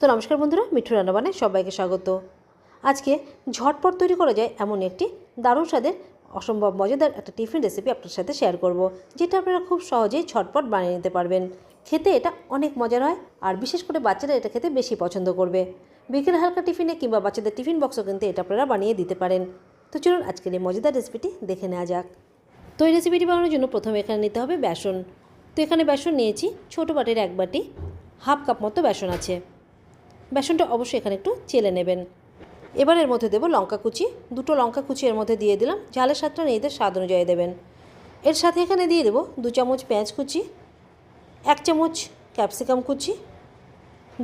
তো নমস্কার বন্ধুরা, মিঠু রান্নাবানে সবাইকে স্বাগত। আজকে ঝটপট তৈরি করা যায় এমন একটি দারুণ স্বাদের, অসম্ভব মজাদার একটা টিফিন রেসিপি আপনার সাথে শেয়ার করব, যেটা আপনারা খুব সহজেই ঝটপট বানিয়ে নিতে পারবেন। খেতে এটা অনেক মজার হয়, আর বিশেষ করে বাচ্চারা এটা খেতে বেশি পছন্দ করবে। বিকেলে হালকা টিফিনে কিংবা বাচ্চাদের টিফিন বক্সও কিন্তু এটা আপনারা বানিয়ে দিতে পারেন। তো চলুন আজকের এই মজাদার রেসিপিটি দেখে নেওয়া যাক। তো এই রেসিপিটি বানানোর জন্য প্রথমে এখানে নিতে হবে বেসন। তো এখানে বেসন নিয়েছি, ছোটো বাটির এক বাটি, হাফ কাপ মতো বেসন আছে। বেসনটা অবশ্যই এখানে একটু চেলে নেবেন। এবার এর মধ্যে দেবো লঙ্কা কুচি। দুটো লঙ্কা কুচি এর মধ্যে দিয়ে দিলাম। ঝালের স্বাদটা নিজেদের স্বাদ অনুযায়ী দেবেন। এর সাথে এখানে দিয়ে দেবো দু চামচ পেঁয়াজ কুচি, এক চামচ ক্যাপসিকাম কুচি,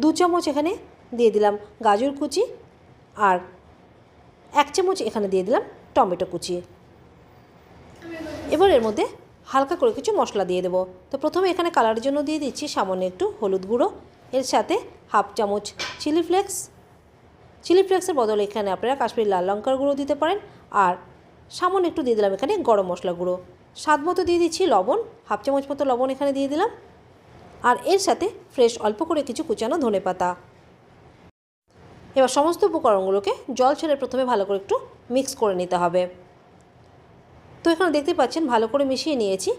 দু চামচ এখানে দিয়ে দিলাম গাজর কুচি আর এক চামচ এখানে দিয়ে দিলাম টমেটো কুচি। এবার এর মধ্যে হালকা করে কিছু মশলা দিয়ে দেবো। তো প্রথমে এখানে কালারের জন্য দিয়ে দিচ্ছি সামান্য একটু হলুদ গুঁড়ো। এর সাথে হাফ চামচ চিলি ফ্লেক্স। চিলি ফ্লেক্সের বদলে এখানে আপনারা কাশ্মীরি লাল লঙ্কার গুঁড়ো দিতে পারেন আর সামান্য একটু দিয়ে দিলাম এখানে গরম মশলা গুঁড়ো। স্বাদ মতো দিয়ে দিচ্ছি লবণ, হাফ চামচ মতো লবণ এখানে দিয়ে দিলাম। আর এর সাথে ফ্রেশ অল্প করে কিছু কুচানো ধনে পাতা। এবার সমস্ত উপকরণগুলোকে জল ছেড়ে প্রথমে ভালো করে একটু মিক্স করে নিতে হবে। তো এখানে দেখতে পাচ্ছেন ভালো করে মিশিয়ে নিয়েছি।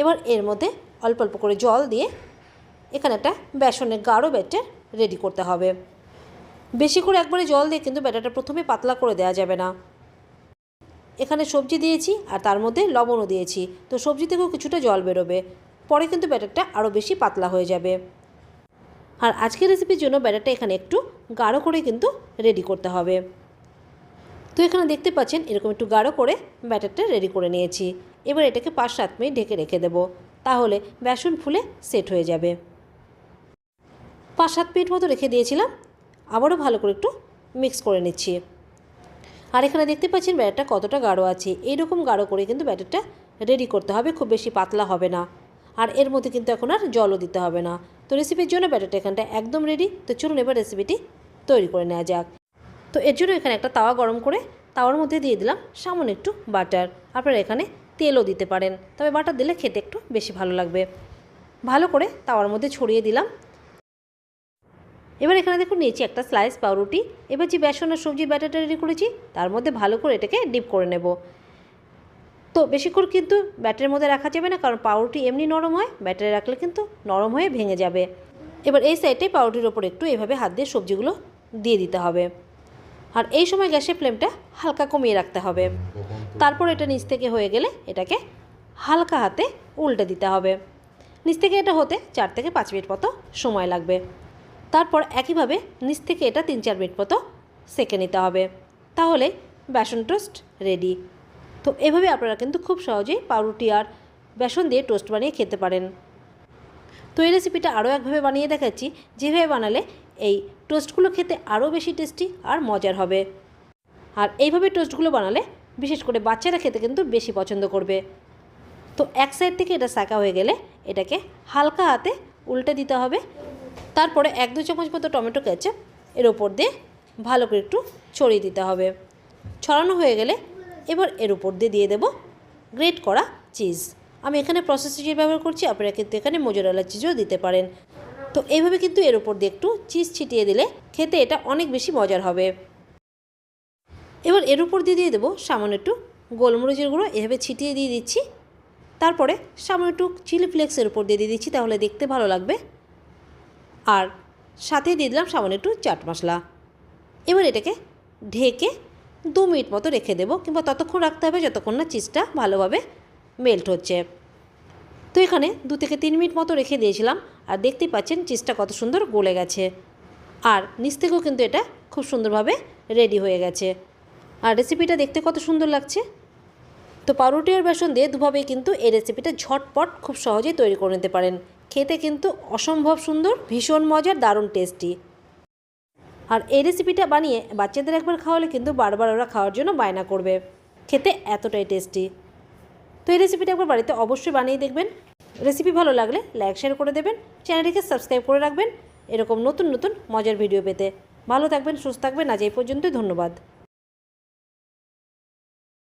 এবার এর মধ্যে অল্প অল্প করে জল দিয়ে এখানে একটা বেসনের গাঢ় ব্যাটার রেডি করতে হবে। বেশি করে একবারে জল দিয়ে কিন্তু ব্যাটারটা প্রথমে পাতলা করে দেওয়া যাবে না। এখানে সবজি দিয়েছি আর তার মধ্যে লবণও দিয়েছি। তো সবজি থেকেও কিছুটা জল বেরোবে। পরে কিন্তু ব্যাটারটা আরও বেশি পাতলা হয়ে যাবে। আর আজকের রেসিপির জন্য ব্যাটারটা এখানে একটু গাঢ় করে কিন্তু রেডি করতে হবে। তো এখানে দেখতে পাচ্ছেন এরকম একটু গাঢ় করে ব্যাটারটা রেডি করে নিয়েছি। এবার এটাকে পাঁচ সাত মিনিট ঢেকে রেখে দেবো। তাহলে বেসন ফুলে সেট হয়ে যাবে। পাঁচ সাত মিনিট মতো রেখে দিয়েছিলাম। আবারও ভালো করে একটু মিক্স করে নিচ্ছি। আর এখানে দেখতে পাচ্ছেন ব্যাটারটা কতটা গাঢ় আছে। এইরকম গাঢ় করে কিন্তু ব্যাটারটা রেডি করতে হবে, খুব বেশি পাতলা হবে না। আর এর মধ্যে কিন্তু এখন আর জলও দিতে হবে না। তো রেসিপির জন্য ব্যাটারটা এখানটা একদম রেডি তো চলুন এবার রেসিপিটি তৈরি করে নেওয়া যাক। তো এর জন্য এখানে একটা তাওয়া গরম করে তাওয়ার মধ্যে দিয়ে দিলাম সামান্য একটু বাটার। আপনারা এখানে তেলও দিতে পারেন। তবে বাটার দিলে খেতে একটু বেশি ভালো লাগবে। ভালো করে তাওয়ার মধ্যে ছড়িয়ে দিলাম। এবার এখানে দেখুন, নিয়েছি একটা স্লাইস পাউরুটি। এবার যে বেসন আর সবজির ব্যাটারটা রেডি করেছি, তার মধ্যে ভালো করে এটাকে ডিপ করে নেব। তো বেশিক্ষণ কিন্তু ব্যাটারের মধ্যে রাখা যাবে না, কারণ পাউরুটি এমনি নরম হয়, ব্যাটারে রাখলে কিন্তু নরম হয়ে ভেঙে যাবে। এবার এই সাইডে পাউরুটির ওপর একটু এভাবে হাত দিয়ে সবজিগুলো দিয়ে দিতে হবে। আর এই সময় গ্যাসের ফ্লেমটা হালকা কমিয়ে রাখতে হবে। তারপর এটা নিচ থেকে হয়ে গেলে এটাকে হালকা হাতে উল্টে দিতে হবে। নিচ থেকে এটা হতে চার থেকে পাঁচ মিনিট মতো সময় লাগবে। তারপর একইভাবে নিচ থেকে এটা তিন চার মিনিট মতো সেকে নিতে হবে। তাহলে বেসন টোস্ট রেডি। তো এভাবে আপনারা কিন্তু খুব সহজেই পাউরুটি আর বেসন দিয়ে টোস্ট বানিয়ে খেতে পারেন। তো এই রেসিপিটা আরও একভাবে বানিয়ে দেখাচ্ছি। যেভাবে বানালে এই টোস্টগুলো খেতে আরও বেশি টেস্টি আর মজার হবে। আর এইভাবে টোস্টগুলো বানালে বিশেষ করে বাচ্চারা খেতে কিন্তু বেশি পছন্দ করবে। তো এক সাইড থেকে এটা সাকা হয়ে গেলে এটাকে হালকা হাতে উল্টে দিতে হবে। তারপরে এক দু চামচ মতো টমেটো কেচাপ এর ওপর দিয়ে ভালো করে একটু ছড়িয়ে দিতে হবে। ছড়ানো হয়ে গেলে এবার এর উপর দিয়ে দিয়ে দেবো গ্রেট করা চিজ। আমি এখানে প্রসেস চিজ ব্যবহার করছি, আপনারা কিন্তু এখানে মোজোরালা চিজও দিতে পারেন। তো এইভাবে কিন্তু এর উপর দিয়ে একটু চিজ ছিটিয়ে দিলে খেতে এটা অনেক বেশি মজার হবে। এবার এর উপর দিয়ে দিয়ে দেবো সামান্য একটু গোলমরিচের গুঁড়ো, এভাবে ছিটিয়ে দিয়ে দিচ্ছি। তারপরে সামান্য একটু চিলি ফ্লেক্সের উপর দিয়ে দিয়ে দিচ্ছি, তাহলে দেখতে ভালো লাগবে। আর সাথে দিয়ে দিলাম সামান্য একটু চাট মশলা। এবার এটাকে ঢেকে দু মিনিট মতো রেখে দেবো কিংবা ততক্ষণ রাখতে হবে যতক্ষণ না চিজটা ভালোভাবে মেল্ট হচ্ছে। তো এখানে দু থেকে তিন মিনিট মতো রেখে দিয়েছিলাম আর দেখতেই পাচ্ছেন চিজটা কত সুন্দর গলে গেছে। আর নিচ থেকেও কিন্তু এটা খুব সুন্দরভাবে রেডি হয়ে গেছে। আর রেসিপিটা দেখতে কত সুন্দর লাগছে। তো পাউরুটি আর বেসন দিয়ে দুভাবেই কিন্তু এই রেসিপিটা ঝটপট খুব সহজেই তৈরি করে নিতে পারেন। খেতে কিন্তু অসম্ভব সুন্দর, ভীষণ মজার, দারুণ টেস্টি আর এই রেসিপিটা বানিয়ে বাচ্চাদের একবার খাওয়ালে কিন্তু বারবার ওরা খাওয়ার জন্য বায়না করবে। খেতে এতটাই টেস্টি তো এই রেসিপিটা একবার বাড়িতে অবশ্যই বানিয়ে দেখবেন। রেসিপি ভালো লাগলে লাইক শেয়ার করে দেবেন। চ্যানেলটিকে সাবস্ক্রাইব করে রাখবেন। এরকম নতুন নতুন মজার ভিডিও পেতে। ভালো থাকবেন, সুস্থ থাকবেন। আজ এই পর্যন্তই, ধন্যবাদ।